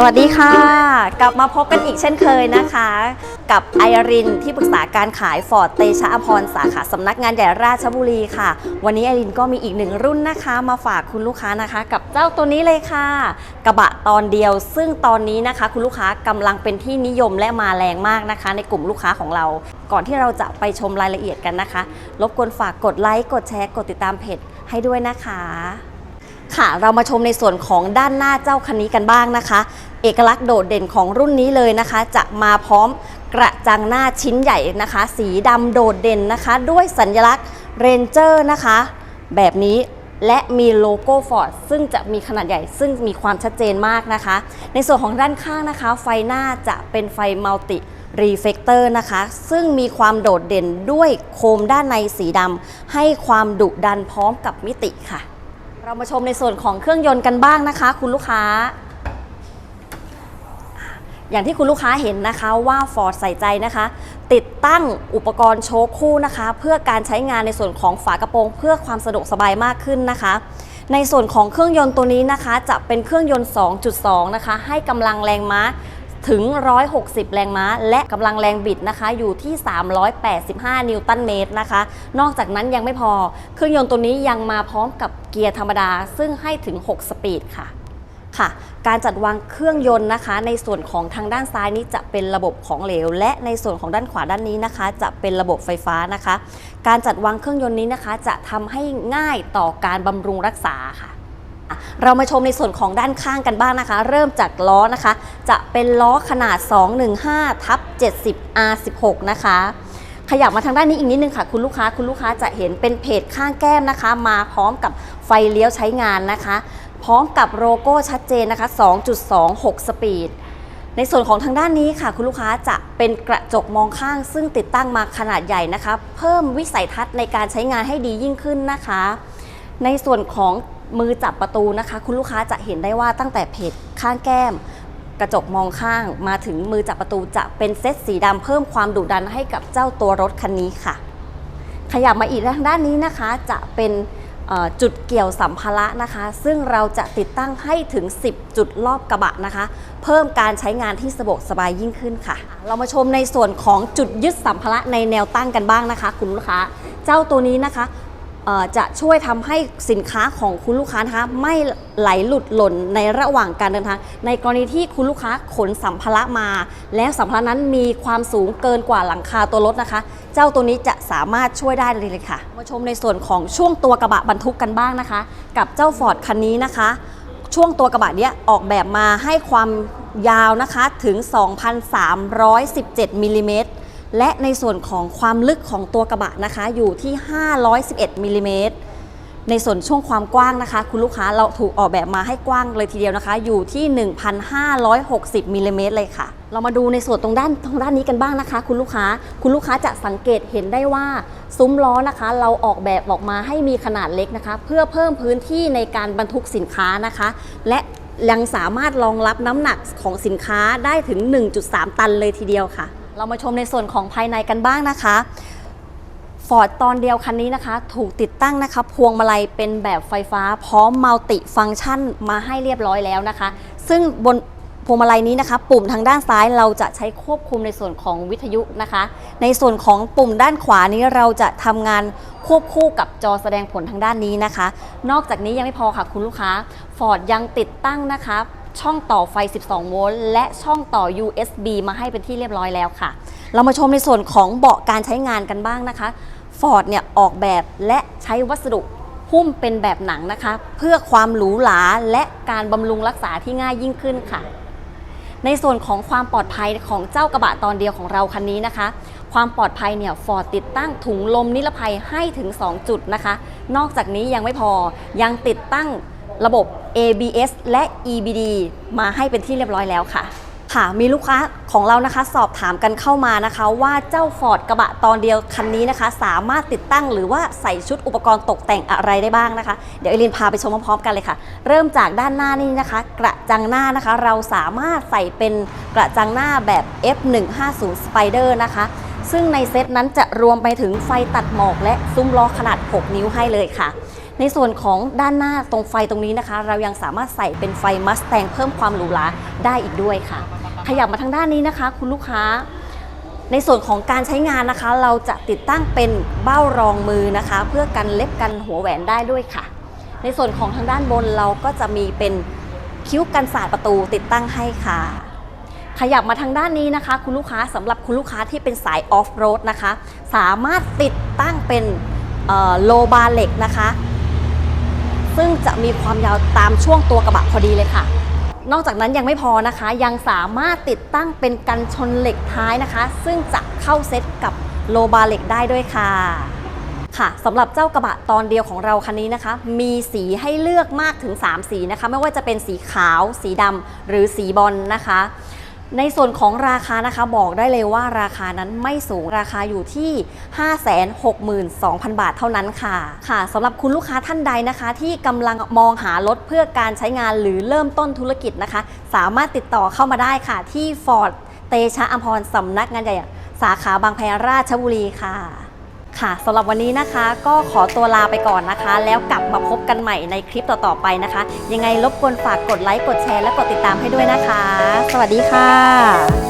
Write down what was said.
สวัสดีค่ะ กลับมาพบกันอีกเช่นเคยนะคะ กับไอรินที่ปรึกษาการขายฟอร์ดเตชะอภรสาขาสำนักงานใหญ่ราชบุรีค่ะ วันนี้ไอรินก็มีอีกหนึ่งรุ่นนะคะ มาฝากคุณลูกค้านะคะ กับเจ้าตัวนี้เลยค่ะ กระบะตอนเดียว ซึ่งตอนนี้นะคะ คุณลูกค้ากำลังเป็นที่นิยมและมาแรงมากนะคะ ในกลุ่มลูกค้าของเรา ก่อนที่เราจะไปชมรายละเอียดกันนะคะ รบกวนฝากกดไลค์กดแชร์กดติดตามเพจให้ด้วยนะคะค่ะเรามาชมในส่วนของด้านหน้าเจ้าคันนี้กันบ้างนะคะ เอกลักษณ์โดดเด่นของรุ่นนี้เลยนะคะ จะมาพร้อมกระจังหน้าชิ้นใหญ่นะคะ สีดำโดดเด่นนะคะ ด้วยสัญลักษณ์เรนเจอร์นะคะ แบบนี้และมีโลโก้ฟอร์ดซึ่งจะมีขนาดใหญ่ซึ่งมีความชัดเจนมากนะคะ ในส่วนของด้านข้างนะคะ ไฟหน้าจะเป็นไฟมัลติรีเฟกเตอร์นะคะ ซึ่งมีความโดดเด่นด้วยโคมด้านในสีดำให้ความดุดันพร้อมกับมิติค่ะ เรามาชมในส่วนของเครื่องยนต์กันบ้างนะคะ คุณลูกค้า อย่างที่คุณลูกค้าเห็นนะคะว่า Ford ใส่ใจนะคะ ติดตั้งอุปกรณ์โชว์คู่นะคะ เพื่อการใช้งานในส่วนของฝากระโปรง เพื่อความสะดวกสบายมากขึ้นนะคะ ในส่วนของเครื่องยนต์ตัวนี้นะคะ จะเป็นเครื่องยนต์ 2.2 นะคะ ให้กำลังแรงม้าถึง 160 แรงม้า และกำลังแรงบิดนะคะ อยู่ที่ 385 นิวตันเมตรนะคะ นอกจากนั้นยังไม่พอ เครื่องยนต์ตัวนี้ยังมาพร้อมกับเกียร์ธรรมดา ซึ่งให้ถึง 6 สปีดค่ะ ค่ะ การจัดวางเครื่องยนต์นะคะ ในส่วนของทางด้านซ้ายนี้จะเป็นระบบของเหลว และในส่วนของด้านขวาด้านนี้นะคะ จะเป็นระบบไฟฟ้านะคะ การจัดวางเครื่องยนต์นี้นะคะ จะทำให้ง่ายต่อการบำรุงรักษาค่ะเรามาชมในส่วนของด้านข้างกันบ้างนะคะ เริ่มจากล้อนะคะ จะเป็นล้อขนาด 215ทับ70 R16 นะคะ ขยับมาทางด้านนี้อีกนิดนึงค่ะ คุณลูกค้าคุณลูกค้าจะเห็นเป็นเพจข้างแก้มนะคะ มาพร้อมกับไฟเลี้ยวใช้งานนะคะ ร้อมกับโลโก้ชัดเจนนะคะ 2.26 สปีด ในส่วนของทางด้านนี้ค่ะ คุณลูกค้าจะเป็นกระจกมองข้าง ซึ่งติดตั้งมาขนาดใหญ่นะคะ เพิ่มวิสัยทัศน์ในการใช้งานให้ดียิ่งขึ้นนะคะ ในส่วนของมือจับประตูนะคะ คุณลูกค้าจะเห็นได้ว่าตั้งแต่เพจข้างแก้ม กระจกมองข้างมาถึงมือจับประตูจะเป็นเซตสีดำเพิ่มความดุดันให้กับเจ้าตัวรถคันนี้ค่ะ ขยับมาอีกทางด้านนี้นะคะจะเป็น จุดเกี่ยวสัมภาระนะคะ ซึ่งเราจะติดตั้งให้ถึง 10 จุดรอบกระบะนะคะ เพิ่มการใช้งานที่สะดวกสบายยิ่งขึ้นค่ะ เรามาชมในส่วนของจุดยึดสัมภาระในแนวตั้งกันบ้างนะคะ คุณลูกค้า เจ้าตัวนี้นะคะ จะช่วยทำให้สินค้าของคุณลูกค้านะคะไม่ไหลหลุดหล่นในระหว่างการเดินทาง ในกรณีที่คุณลูกค้าขนสัมภาระมา แล้วสัมภาระนั้นมีความสูงเกินกว่าหลังคาตัวรถนะคะ เจ้าตัวนี้จะสามารถช่วยได้เลยค่ะ มาชมในส่วนของช่วงตัวกระบะบรรทุกกันบ้างนะคะ กับเจ้าฟอร์ดคันนี้นะคะ ช่วงตัวกระบะเนี้ยออกแบบมาให้ความยาวนะคะถึง 2,317มิลลิเมตร และในส่วนของความลึกของตัวกระบะนะคะอยู่ที่ 511มิลลิเมตรในส่วนช่วงความกว้างนะคะ คุณลูกค้าเราถูกออกแบบมาให้กว้างเลยทีเดียวนะคะ อยู่ที่ 1,560มิลลิเมตรเลยค่ะ เรามาดูในส่วนตรงด้านตรงด้านนี้กันบ้างนะคะ คุณลูกค้าคุณลูกค้าจะสังเกตเห็นได้ว่าซุ้มล้อนะคะ เราออกแบบออกมาให้มีขนาดเล็กนะคะ เพื่อเพิ่มพื้นที่ในการบรรทุกสินค้านะคะ และยังสามารถรองรับน้ำหนักของสินค้าได้ถึง 1.3 ตันเลยทีเดียวค่ะ เรามาชมในส่วนของภายในกันบ้างนะคะฟอร์ดตอนเดียวคันนี้นะคะ ถูกติดตั้งนะคะ พวงมาลัยเป็นแบบไฟฟ้า พร้อมมัลติฟังก์ชันมาให้เรียบร้อยแล้วนะคะ ซึ่งบนพวงมาลัยนี้นะคะ ปุ่มทางด้านซ้ายเราจะใช้ควบคุมในส่วนของวิทยุนะคะ ในส่วนของปุ่มด้านขวานี้เราจะทำงานควบคู่กับจอแสดงผลทางด้านนี้นะคะ นอกจากนี้ยังไม่พอค่ะคุณลูกค้าฟอร์ดยังติดตั้งนะคะ ช่องต่อไฟ 12 โวลต์และช่องต่อ USB มาให้เป็นที่เรียบร้อยแล้วค่ะ เรามาชมในส่วนของเบาะการใช้งานกันบ้างนะคะฟอร์ดเนี่ยออกแบบและใช้วัสดุหุ้มเป็นแบบหนังนะคะ เพื่อความหรูหราและการบำรุงรักษาที่ง่ายยิ่งขึ้นค่ะ ในส่วนของความปลอดภัยของเจ้ากระบะตอนเดียวของเราคันนี้นะคะ ความปลอดภัยเนี่ยฟอร์ดติดตั้งถุงลมนิรภัยให้ถึง 2 จุดนะคะ นอกจากนี้ยังไม่พอยังติดตั้ง ระบบ ABS และ EBD มาให้เป็นที่เรียบร้อยแล้วค่ะ ค่ะ มีลูกค้าของเรานะคะ สอบถามกันเข้ามานะคะ ว่าเจ้าฟอร์ดกระบะตอนเดียวคันนี้นะคะ สามารถติดตั้งหรือว่าใส่ชุดอุปกรณ์ตกแต่งอะไรได้บ้างนะคะ เดี๋ยวเอลินพาไปชมพร้อมๆกันเลยค่ะ เริ่มจากด้านหน้านี่นะคะ กระจังหน้านะคะ เราสามารถใส่เป็นกระจังหน้าแบบ F150 Spider นะคะซึ่งในเซตนั้นจะรวมไปถึงไฟตัดหมอกและซุ้มล้อขนาด 6 นิ้วให้เลยค่ะ ในส่วนของด้านหน้าตรงไฟตรงนี้นะคะ เรายังสามารถใส่เป็นไฟมัสแตงเพิ่มความหรูหราได้อีกด้วยค่ะ ขยับมาทางด้านนี้นะคะ คุณลูกค้า ในส่วนของการใช้งานนะคะ เราจะติดตั้งเป็นเบ้ารองมือนะคะ เพื่อกันเล็บกันหัวแหวนได้ด้วยค่ะ ในส่วนของทางด้านบนเราก็จะมีเป็นคิ้วกันสาดประตูติดตั้งให้ค่ะขยับมาทางด้านนี้นะคะ คุณลูกค้าสำหรับคุณลูกค้าที่เป็นสายออฟโรดนะคะ สามารถติดตั้งเป็นโลบาเหล็กนะคะ ซึ่งจะมีความยาวตามช่วงตัวกระบะพอดีเลยค่ะ นอกจากนั้นยังไม่พอนะคะ ยังสามารถติดตั้งเป็นกันชนเหล็กท้ายนะคะ ซึ่งจะเข้าเซตกับโลบาเหล็กได้ด้วยค่ะค่ะสำหรับเจ้ากระบะตอนเดียวของเราคันนี้นะคะ มีสีให้เลือกมากถึง 3 สีนะคะ ไม่ว่าจะเป็นสีขาว สีดำหรือสีบอลนะคะ ในส่วนของราคานะคะบอกได้เลยว่าราคานั้นไม่สูงราคาอยู่ที่ 562,000 บาทเท่านั้นค่ะ ค่ะสำหรับคุณลูกค้าท่านใดนะคะ ที่กำลังมองหารถเพื่อการใช้งานหรือเริ่มต้นธุรกิจนะคะ สามารถติดต่อเข้ามาได้ค่ะ ที่ Ford เตชะอัมพรสำนักงานใหญ่ สาขาบางแพราชบุรีค่ะ ค่ะสำหรับวันนี้นะคะก็ขอตัวลาไปก่อนนะคะ แล้วกลับมาพบกันใหม่ในคลิปต่อๆไปนะคะ ยังไงรบกวนฝากกดไลค์กดแชร์และกดติดตามให้ด้วยนะคะ สวัสดีค่ะ